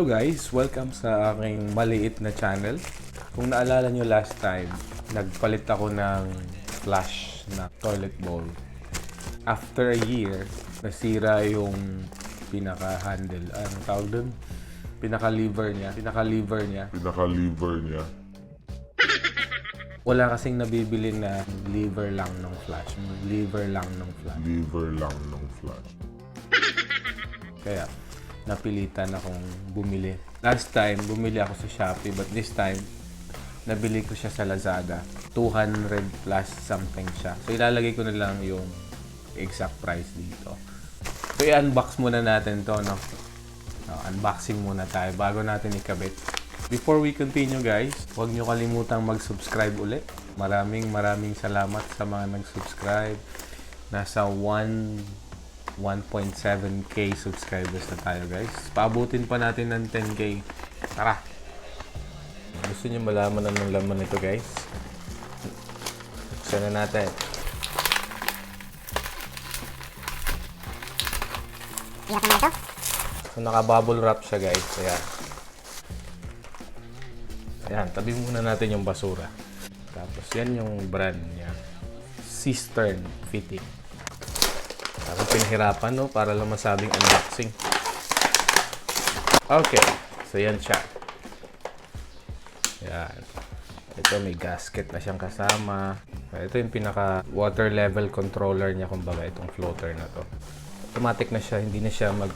Hello guys! Welcome sa aking maliit na channel. Kung naalala nyo last time, nagpalit ako ng flash na toilet bowl. After a year, nasira yung pinaka-handle. Anong tawag dun? Pinaka-lever niya. Pinaka-lever niya. pinaka-liver niya. Wala kasing nabibili na lever lang ng flash. Lever lang ng flash. Liver lang ng flash. Kaya, napilitan akong bumili. Last time, bumili ako sa Shopee, but this time, nabili ko siya sa Lazada. 200 plus something siya. So, ilalagay ko na lang yung exact price dito. So, i-unbox muna natin to, no? No, unboxing muna tayo bago natin ikabit. Before we continue guys, huwag nyo kalimutang mag-subscribe ulit. Maraming maraming salamat sa mga nag-subscribe. Nasa 1 1.7k subscribers na tayo guys. Paabutin pa natin ng 10k. Tara! Gusto niyo malaman ng laman nito guys? Buksan na natin. So naka-bubble wrap siya guys. Ayan. Ayan, tabi muna natin yung basura. Tapos yan yung brand niya. Cistern Fitting. Parang pinahirapan, no? Para lang masabing unboxing. Okay. So, yan siya. Yan. Ito, may gasket na siyang kasama. Ito yung pinaka water level controller niya, kumbaga, itong floater na to. Automatic na siya, hindi na siya mag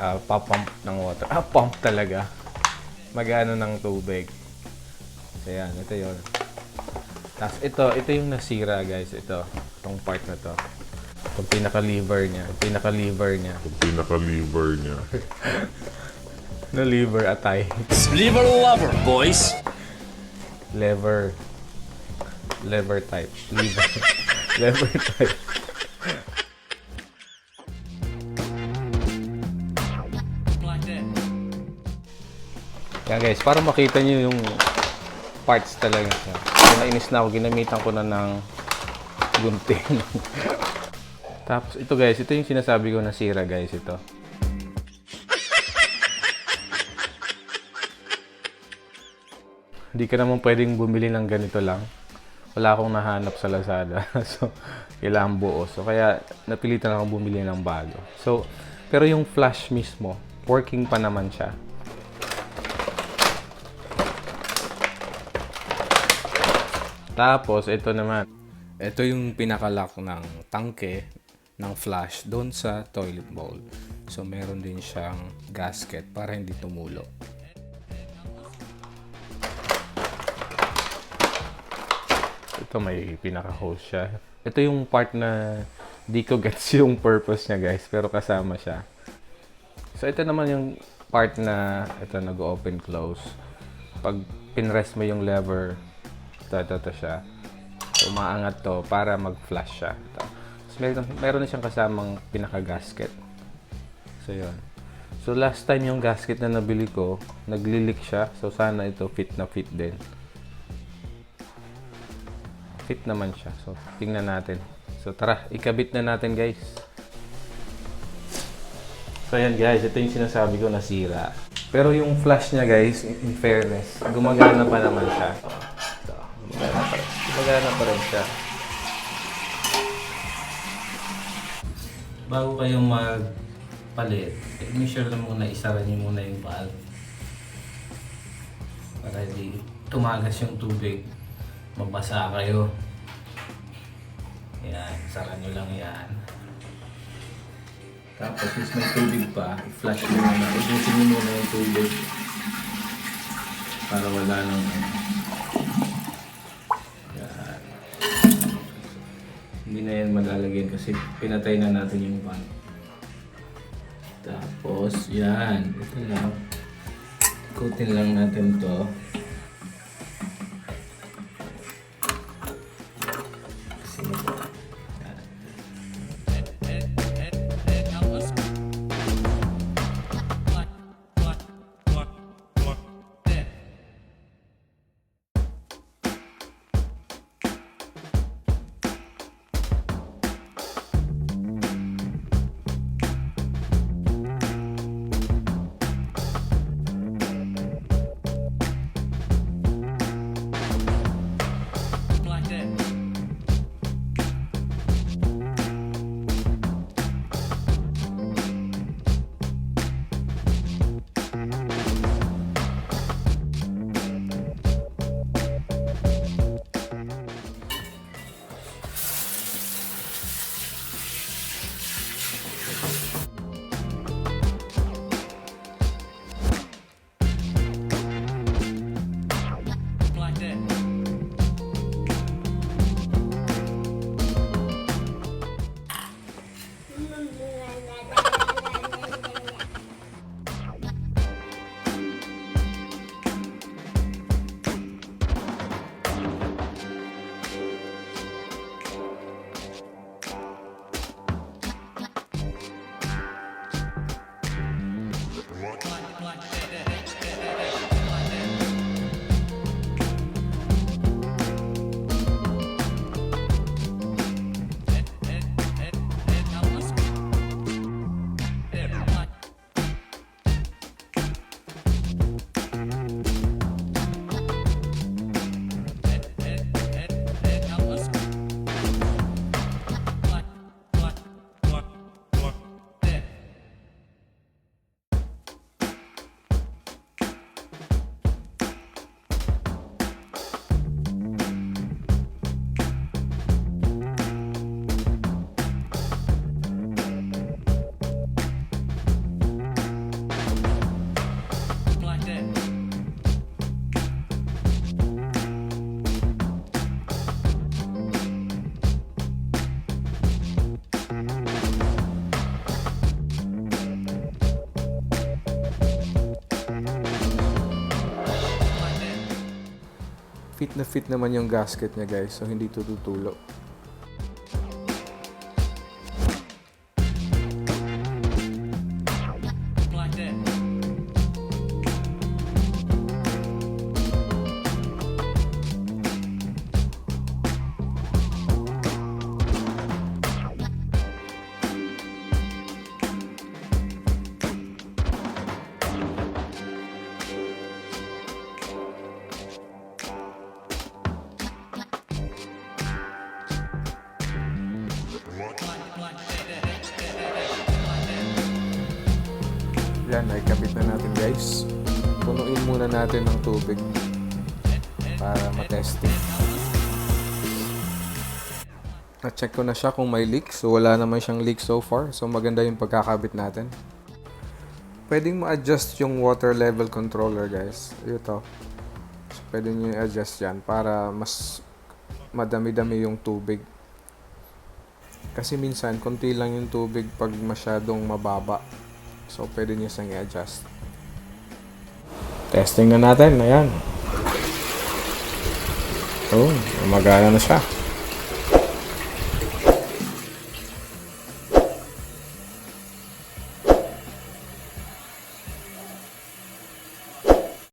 ah, papump ng water. Ah, pump talaga. Magano ng tubig. So, yan. Ito yon Tapos, ito, ito yung nasira, guys. Ito. Itong part na to. Itong pinaka-lever niya. Yung pinaka-lever niya. Yung pinaka-liver niya. Na lever atay. Liver lover, boys. Lever. Lever type. Lever. lever type. Yan guys, para makita nyo yung parts talaga siya. Kaya nainis na ako, ginamitan ko na ng gunting. Tapos ito guys, ito yung sinasabi ko na sira guys, ito. Hindi ka naman pwedeng bumili ng ganito lang. Wala akong nahanap sa Lazada. so, kailangan buo. So, kaya napilitan akong bumili ng bago. So, pero yung flash mismo, working pa naman siya. Tapos, ito naman. Ito yung pinakalock ng tangke ng flash doon sa toilet bowl. So, meron din siyang gasket para hindi tumulo. Ito may pinaka-hose siya. Ito yung part na di ko gets yung purpose niya guys, pero kasama siya. So ito naman yung part na ito nag-open close. Pag pinrest mo yung lever, ito, ito, ito siya. Umaangat to para mag-flash siya. Ito. So, meron, meron na siyang kasamang pinaka-gasket. So, yun. So, last time yung gasket na nabili ko, naglilik siya. So, sana ito fit na fit din. Fit naman siya. So, tingnan natin. So, tara, ikabit na natin, guys. So, yan, guys. Ito yung sinasabi ko nasira. Pero yung flash niya, guys, in fairness, gumagana pa naman siya. Rin. Gumagana pa rin siya. Bago kayo magpalit, eh, make sure na muna isara niyo muna yung valve. Para hindi tumagas yung tubig. Mabasa kayo. Yan, sara niyo lang yan. Tapos, since may tubig pa, i-flush niyo muna. Ubusin niyo muna yung tubig. Para wala nang ano. Hindi na yan malalagyan kasi pinatay na natin yung valve. Tapos, yan. Ito lang. Ikutin lang natin to. Fit na fit naman yung gasket niya guys, so hindi to tutulo. Yan, nakikabit na natin guys. Punuin muna natin ng tubig para matesting. Na-check ko na siya kung may leak. So, wala naman siyang leak so far. So, maganda yung pagkakabit natin. Pwedeng ma-adjust yung water level controller guys. Ito. So, pwede nyo i-adjust yan para mas madami-dami yung tubig. Kasi minsan, konti lang yung tubig pag masyadong mababa. So, pwede nyo siyang i-adjust. Testing na natin. Ayan. Oh, magana na siya.